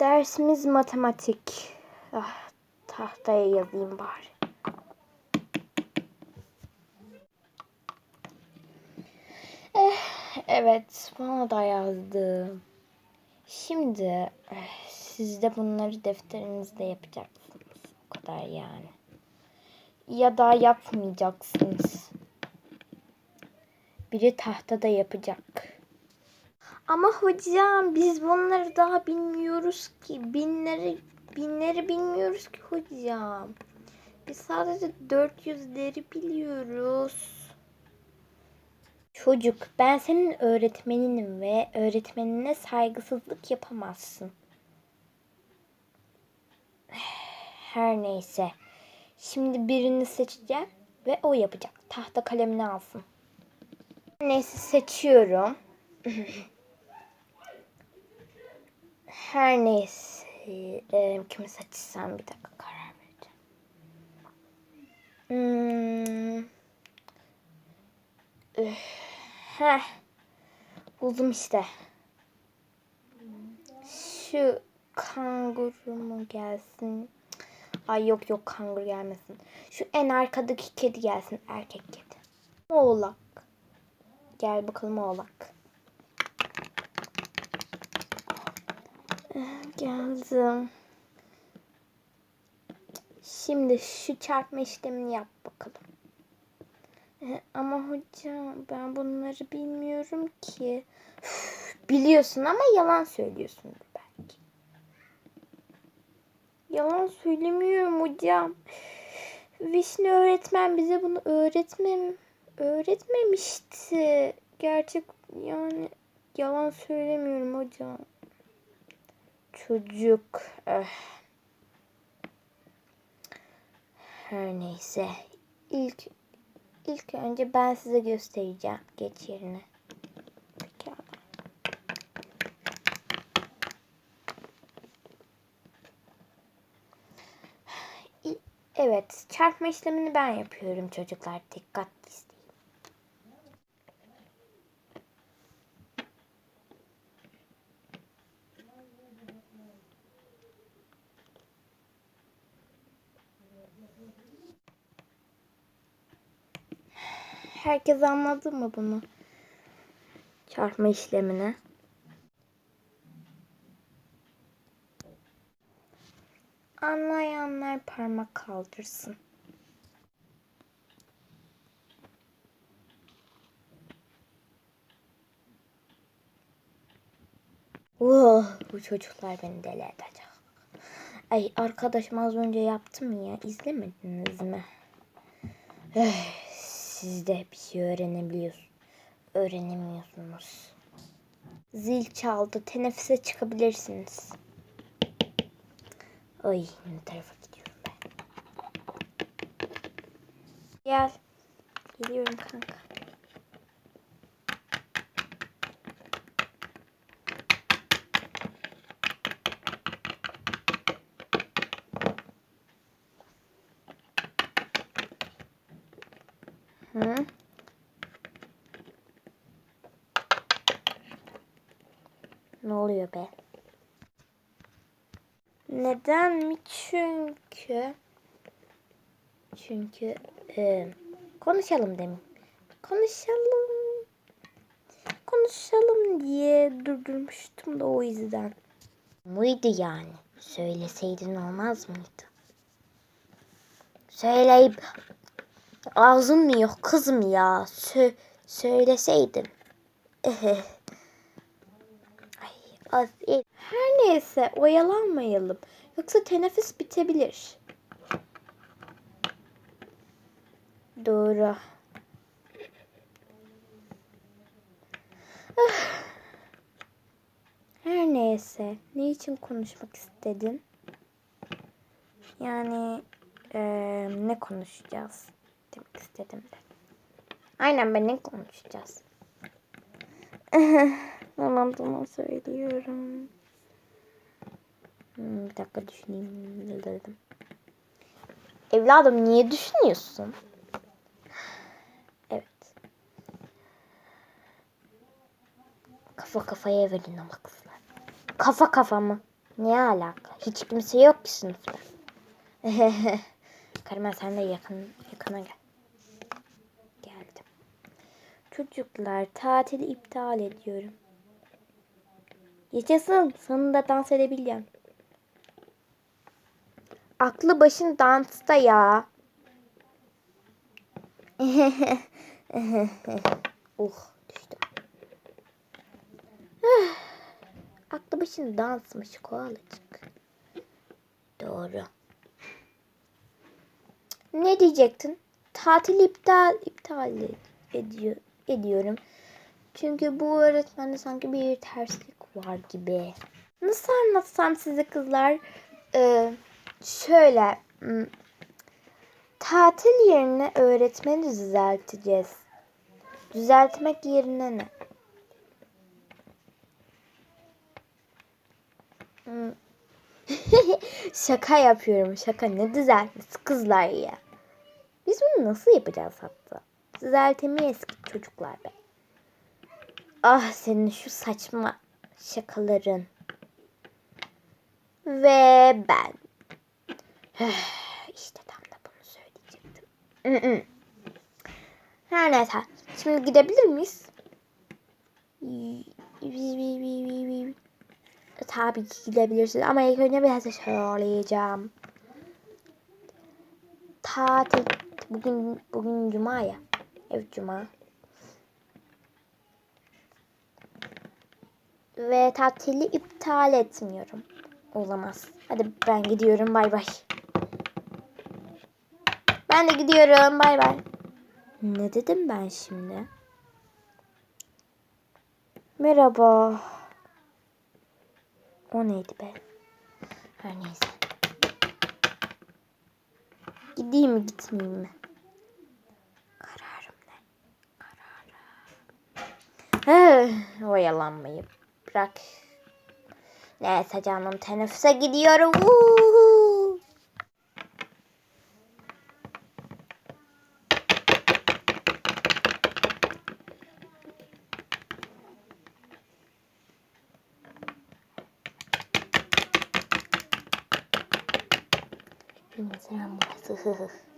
Dersimiz matematik. Ah, tahtaya yazayım bari. Eh, evet, bana da yazdım. Şimdi siz de bunları defterinizde yapacaksınız. O kadar yani. Ya da yapmayacaksınız. Biri tahtada yapacak. Ama hocam biz bunları daha bilmiyoruz ki. Binleri binleri bilmiyoruz ki hocam. Biz sadece 400'leri biliyoruz. Çocuk ben senin öğretmeninim ve öğretmenine saygısızlık yapamazsın. Her neyse. Şimdi birini seçeceğim ve o yapacak. Tahta kalemini alsın. Neyse seçiyorum. Her neyse. E, kimi seçsem bir dakika vereceğim. Hmm. Üf, Heh. Buldum işte. Şu kanguru mu gelsin? Ay yok yok kanguru gelmesin. Şu en arkadaki kedi gelsin. Erkek kedi. Oğlak. Gel bakalım oğlak. Eh, Geldim. Şimdi şu çarpma işlemini yap Ama hocam ben bunları bilmiyorum ki. Üf, Biliyorsun ama yalan söylüyorsundur belki. Yalan söylemiyorum hocam. Vişne öğretmen bize bunu öğretmem öğretmemişti. Gerçek yani yalan söylemiyorum hocam. Çocuk. eh. Her neyse. İlk ilk önce ben size göstereceğim. Geç yerine. Evet, çarpma işlemini ben yapıyorum çocuklar. Dikkatli Herkes anladı mı bunu? Çarpma işlemini. Anlayanlar parmak kaldırsın. Oh, bu çocuklar beni deli edecek. Ay arkadaşım az önce yaptım ya. İzlemediniz mi? Eh, siz de bir şey öğrenebiliyorsunuz. Öğrenemiyorsunuz. Zil çaldı. Teneffüse çıkabilirsiniz. Ay ne tarafa gidiyorum ben. Gel. Geliyorum kanka. Hı? Ne oluyor be? Neden mi? Çünkü çünkü e, konuşalım demin. Konuşalım. Konuşalım diye durdurmuştum da o yüzden. Muydu yani? Söyleseydin olmaz mıydı? Söyleyip ağzın mı yok kızım ya? Sö söyleseydin. Ay. Her neyse oyalanmayalım. Yoksa teneffüs bitebilir. Doğru. Ah. Her neyse. Ne için konuşmak istedin? Yani eee, ne konuşacağız demek istedim de. Aynen ben ne konuşacağız? Tamam tamam söylüyorum. Hmm, bir dakika düşüneyim. Ne dedim? Evladım niye düşünüyorsun? Evet. Kafa kafaya verin ama kızlar. Kafa kafa mı? Ne alaka? Hiç kimse yok ki sınıfta. Karmen sen de yakın, yakına gel. Geldim. Çocuklar tatili iptal ediyorum. Yaşasın. Sonunda dans edebileceğim. Aklı başın dansta ya. uh düştüm. Aklı başın dansmış koalacık. Doğru. Ne diyecektin? Tatil iptal iptal ediyor ediyorum. Çünkü bu öğretmende sanki bir terslik var gibi. Nasıl anlatsam size kızlar? Ee, şöyle hmm, tatil yerine öğretmeni düzelteceğiz. Düzeltmek yerine ne? Hmm. şaka yapıyorum. Şaka ne düzeltmesi kızlar ya. Biz bunu nasıl yapacağız hatta? Düzeltemeyiz ki çocuklar be. Ah senin şu saçma şakaların. Ve ben. işte tam da bunu söyleyecektim. Her neyse. Şimdi gidebilir miyiz? Tabii ki gidebilirsiniz ama ilk önce biraz da söyleyeceğim. Tatil bugün bugün cuma ya. Evet cuma. Ve tatili iptal etmiyorum. Olamaz. Hadi ben gidiyorum. Bay bay. Ben de gidiyorum. Bay bay. Ne dedim ben şimdi? Merhaba. O neydi be? Her neyse. Gideyim mi gitmeyeyim mi? Kararım ne? Kararım. Oyalanmayı bırak. Neyse canım teneffüse gidiyorum. Uhu. Mesela burası.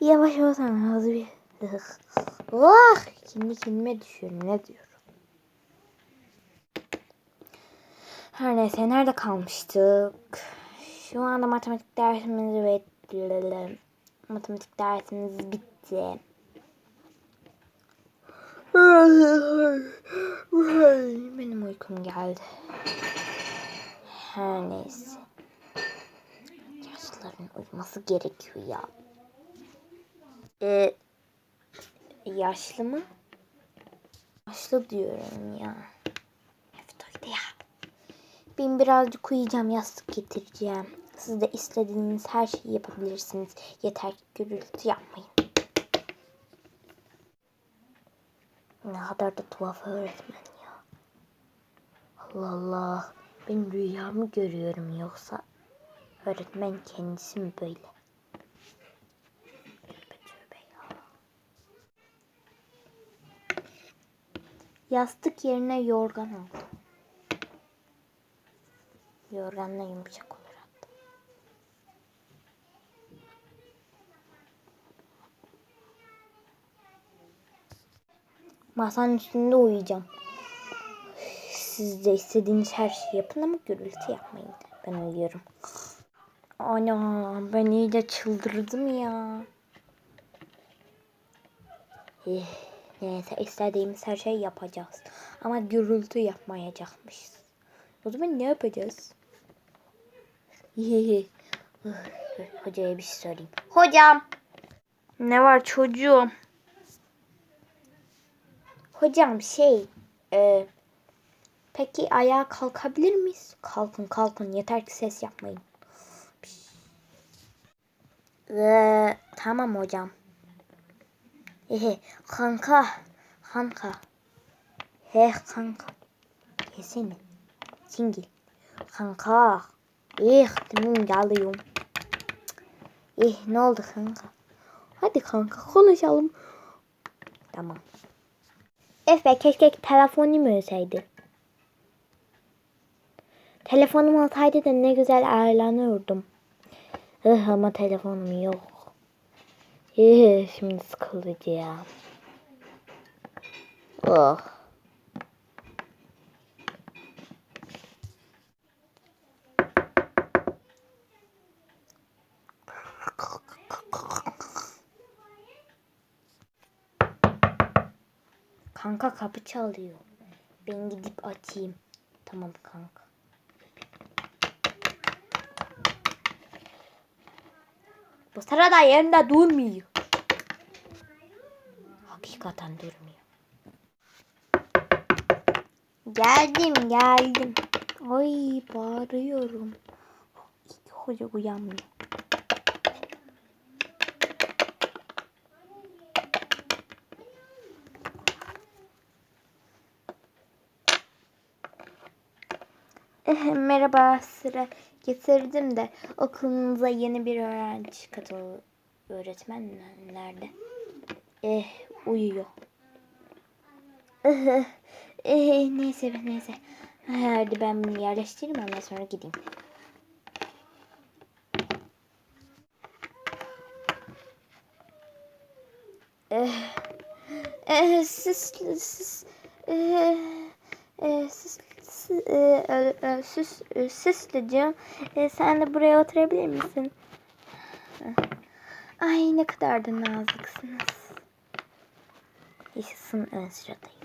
Yavaş olsana hızlı bir. Vah! Kendi kendime düşüyorum. Ne diyorum? Her neyse nerede kalmıştık? Şu anda matematik dersimiz ve matematik dersimiz bitti. Benim uykum geldi. Her neyse. Yaşlıların uyuması gerekiyor ya. Ee, yaşlı mı? Yaşlı diyorum ya. Evet ya. Ben birazcık uyuyacağım, yastık getireceğim. Siz de istediğiniz her şeyi yapabilirsiniz. Yeter ki gürültü yapmayın. Ne kadar da tuhaf öğretmen ya. Allah Allah. Ben rüyamı görüyorum yoksa öğretmen kendisi mi böyle? Yastık yerine yorgan aldım. Yorganla yumuşak olur hatta. Masanın üstünde uyuyacağım. Siz de istediğiniz her şeyi yapın ama gürültü yapmayın. Ben uyuyorum. Ana ben iyice çıldırdım ya. Eh, Neyse istediğimiz her şeyi yapacağız. Ama gürültü yapmayacakmışız. O zaman ne yapacağız? Hocaya bir şey sorayım. Hocam. Ne var çocuğum? Hocam şey. E, Peki ayağa kalkabilir miyiz? Kalkın kalkın yeter ki ses yapmayın. Ee, tamam hocam. Ehe, kanka. Kanka. He kanka. Yesene. Singil. Kanka. Eh, tamam geliyorum. Eh, ne oldu kanka? Hadi kanka konuşalım. Tamam. Efe keşke telefonum ölseydi. Telefonum olsaydı da ne güzel ağırlanıyordum. Ih, ama telefonum yok. Ih, şimdi sıkılıcı ya. Oh. Kanka kapı çalıyor. Ben gidip açayım. Tamam kanka. Bu sırada yerinde durmuyor. Hakikaten durmuyor. Geldim geldim. Ay bağırıyorum. İyi hoca uyanmıyor. Merhaba sıra getirdim de okulumuza yeni bir öğrenci katıldı. Öğretmen nerede? Eh uyuyor. Eh, neyse neyse. Hadi ben bunu yerleştireyim ondan sonra gideyim. Eh, eh, siz, siz, eh, eh, siz, eh, eh, eh, süs, Süslücüğüm, eh, sen de buraya oturabilir misin? Ay ne kadar da naziksiniz. Yaşasın ön sıradayım.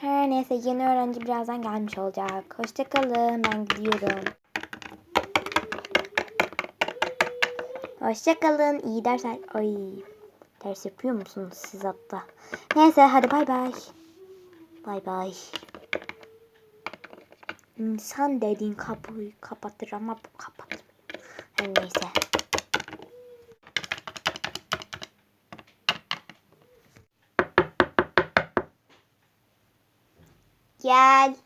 Her neyse yeni öğrenci birazdan gelmiş olacak. Hoşçakalın ben gidiyorum. Hoşçakalın iyi dersler. Ay ders yapıyor musunuz siz hatta? Neyse hadi bay bay. Bay bay. İnsan dediğin kapıyı kapatır ama bu kapatmıyor. Her neyse. Gel.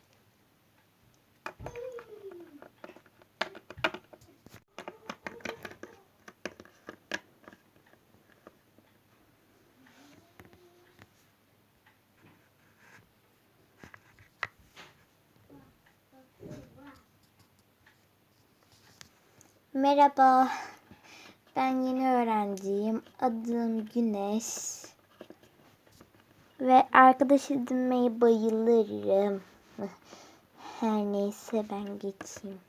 Merhaba. Ben yeni öğrenciyim. Adım Güneş. Ve arkadaş edinmeyi bayılırım. Her neyse ben geçeyim.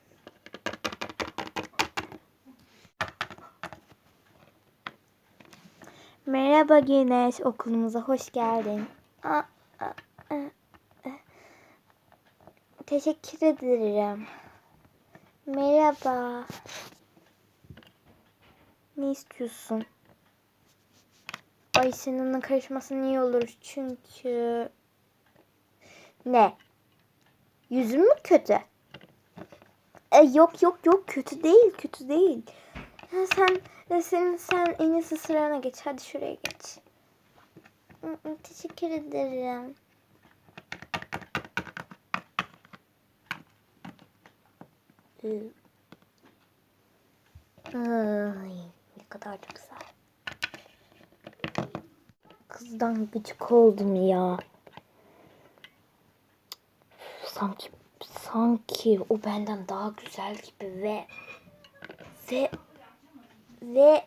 Merhaba Güneş, okulumuza hoş geldin. Teşekkür ederim. Merhaba. Ne istiyorsun? Ay seninle karışmasın iyi olur çünkü... Ne? Yüzün mü kötü? E, yok yok yok kötü değil kötü değil. Ha, sen e, sen sen en iyisi sırana geç hadi şuraya geç. Teşekkür ederim. Ay, ne kadar da güzel. Kızdan gıcık oldum ya. Sanki sanki o benden daha güzel gibi ve ve ve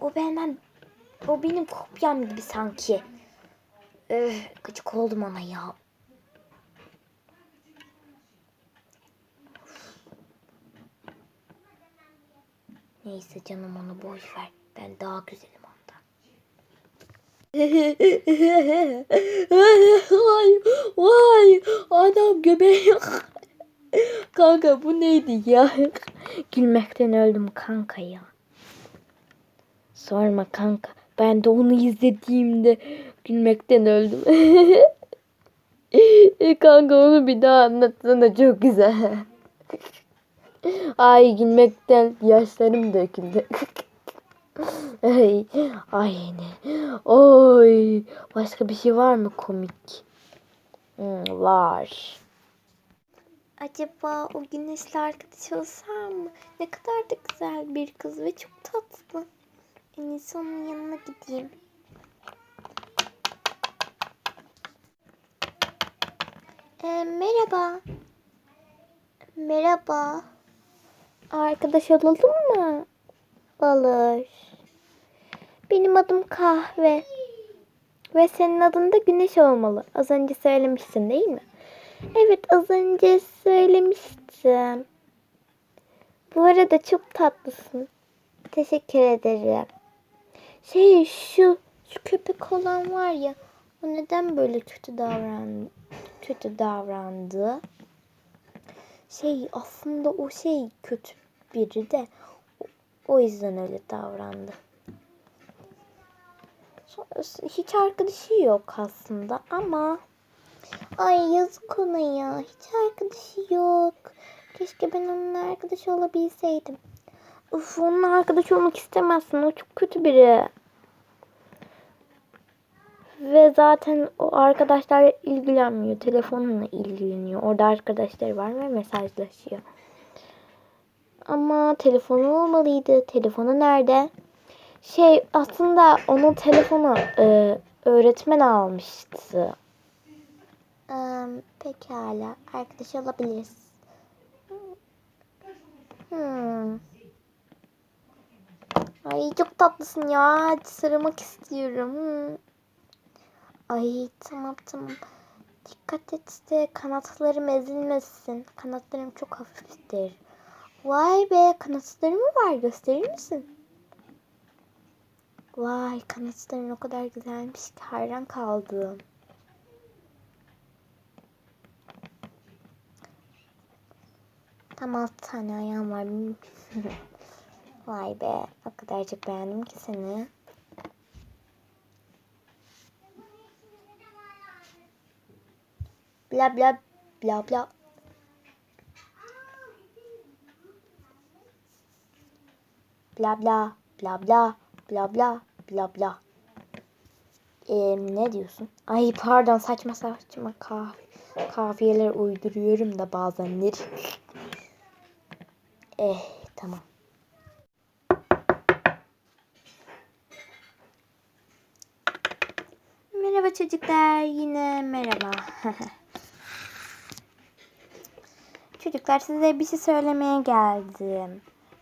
o benden o benim kopyam gibi sanki. Öf, gıcık oldum ona ya. Neyse canım onu boş ver. Ben daha güzelim ondan. vay vay adam göbeği. kanka bu neydi ya? Gülmekten öldüm kanka ya. Sorma kanka. Ben de onu izlediğimde gülmekten öldüm. E kanka onu bir daha anlatsana çok güzel. Ay gülmekten yaşlarım döküldü. ay, ay ne? Oy, başka bir şey var mı komik? Hmm, var. Acaba o güneşli arkadaş olsam mı? Ne kadar da güzel bir kız ve çok tatlı. En iyisi onun yanına gideyim. Ee, merhaba. Merhaba. Arkadaş olalım mı? Olur. Benim adım Kahve. Ve senin adın da Güneş olmalı. Az önce söylemiştin değil mi? Evet az önce söylemiştim. Bu arada çok tatlısın. Teşekkür ederim. Şey şu şu köpek olan var ya o neden böyle kötü davrandı? Kötü davrandı. Şey aslında o şey kötü biri de o, yüzden öyle davrandı. Hiç arkadaşı yok aslında ama ay yazık ona ya. Hiç arkadaşı yok. Keşke ben onunla arkadaş olabilseydim. Uf onunla arkadaş olmak istemezsin. O çok kötü biri. Ve zaten o arkadaşlar ilgilenmiyor. Telefonla ilgileniyor. Orada arkadaşları var ve mesajlaşıyor. Ama telefonu olmalıydı. Telefonu nerede? Şey aslında onun telefonu e, öğretmen almıştı. Ee, pekala. Arkadaş olabiliriz. Hmm. Ay çok tatlısın ya. Sarılmak istiyorum. Hmm. Ay tamam tamam. Dikkat et de kanatlarım ezilmesin. Kanatlarım çok hafiftir. Vay be kanatlarım mı var gösterir misin? Vay kanatların o kadar güzelmiş ki hayran kaldım. Tam altı tane ayağım var. Vay be o kadar çok beğendim ki seni. Bla bla bla bla. Bla bla bla bla bla bla bla bla. Ee, ne diyorsun? Ay pardon saçma saçma kah kafiyeler uyduruyorum da bazenleri. eh tamam. Merhaba çocuklar yine merhaba. çocuklar size bir şey söylemeye geldim.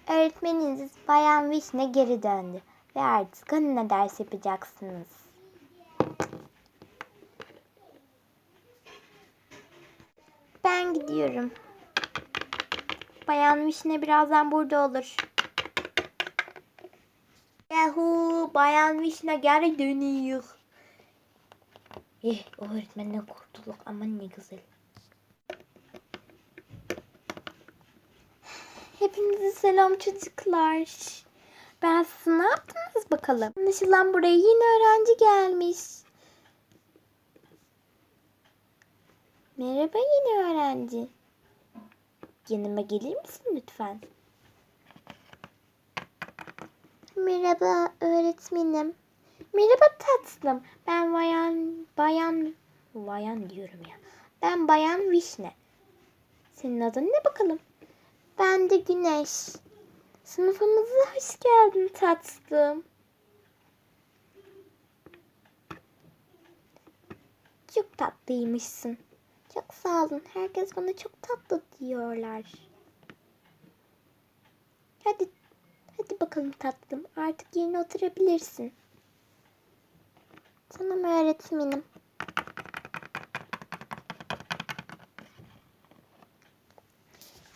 Öğretmeniniz Bayan Vişne geri döndü ve artık onunla ders yapacaksınız. Ben gidiyorum. Bayan Vişne birazdan burada olur. Yahu Bayan Vişne geri dönüyor. Eh, öğretmenden kurtulduk aman ne güzel. Hepinize selam çocuklar. Ben size ne yaptınız bakalım? Anlaşılan buraya yeni öğrenci gelmiş. Merhaba yeni öğrenci. Yanıma gelir misin lütfen? Merhaba öğretmenim. Merhaba tatlım. Ben bayan bayan bayan diyorum ya. Ben bayan Vişne. Senin adın ne bakalım? Ben de Güneş. Sınıfımıza hoş geldin tatlım. Çok tatlıymışsın. Çok sağ olun. Herkes bana çok tatlı diyorlar. Hadi, hadi bakalım tatlım. Artık yerine oturabilirsin. Tamam öğretmenim.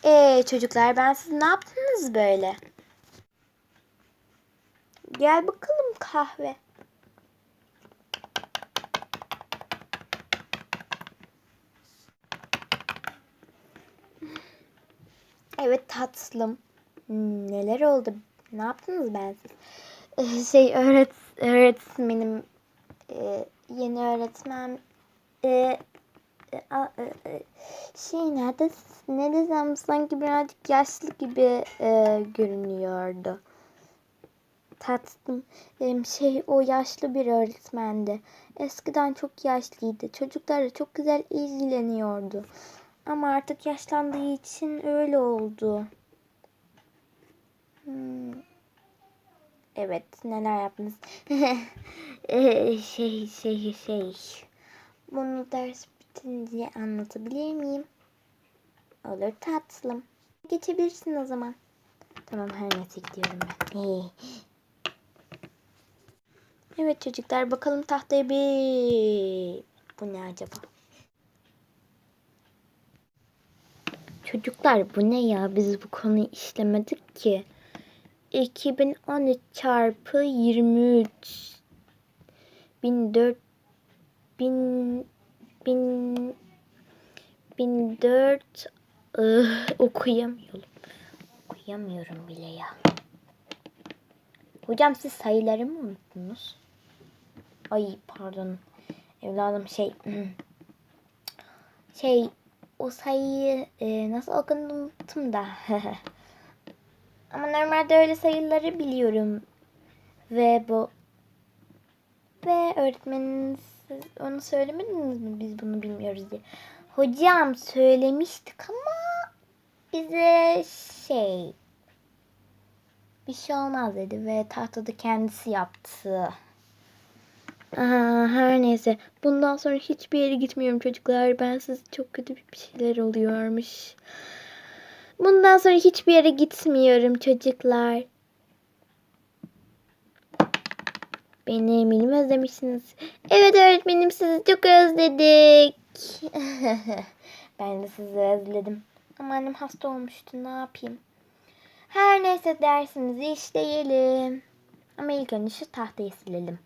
Ee çocuklar ben siz ne yaptınız böyle? Gel bakalım kahve. Evet tatlım. Hmm, Neler oldu? Ne yaptınız ben siz? Şey öğret öğretmenim e, yeni öğretmen e, şey nerede ne desem sanki birazcık yaşlı gibi e, görünüyordu. Tatlım em, şey o yaşlı bir öğretmendi. Eskiden çok yaşlıydı. Çocuklarla çok güzel ilgileniyordu. Ama artık yaşlandığı için öyle oldu. Hmm. Evet, neler yaptınız? Ee, şey, şey, şey. Bunu ders bitince anlatabilir miyim? Olur tatlım. Geçebilirsin o zaman. Tamam her neyse gidiyorum ben. evet çocuklar bakalım tahtaya bir... Bu ne acaba? Çocuklar bu ne ya? Biz bu konuyu işlemedik ki. 2013 çarpı 23 1004 1000 1000 1004 Ih, okuyamıyorum. Okuyamıyorum bile ya. Hocam siz sayıları mı unuttunuz? Ay pardon. Evladım şey şey o sayıyı e, nasıl okunduğunu unuttum da. Ama normalde öyle sayıları biliyorum. Ve bu ve öğretmeniniz siz onu söylemediniz mi biz bunu bilmiyoruz diye. Hocam söylemiştik ama bize şey bir şey olmaz dedi ve tahtada kendisi yaptı. Aa, her neyse. Bundan sonra hiçbir yere gitmiyorum çocuklar. Ben siz çok kötü bir şeyler oluyormuş. Bundan sonra hiçbir yere gitmiyorum çocuklar. Beni eminim özlemişsiniz. Evet öğretmenim sizi çok özledik. ben de sizi özledim. Ama annem hasta olmuştu ne yapayım. Her neyse dersimizi işleyelim. Ama ilk önce şu tahtayı silelim.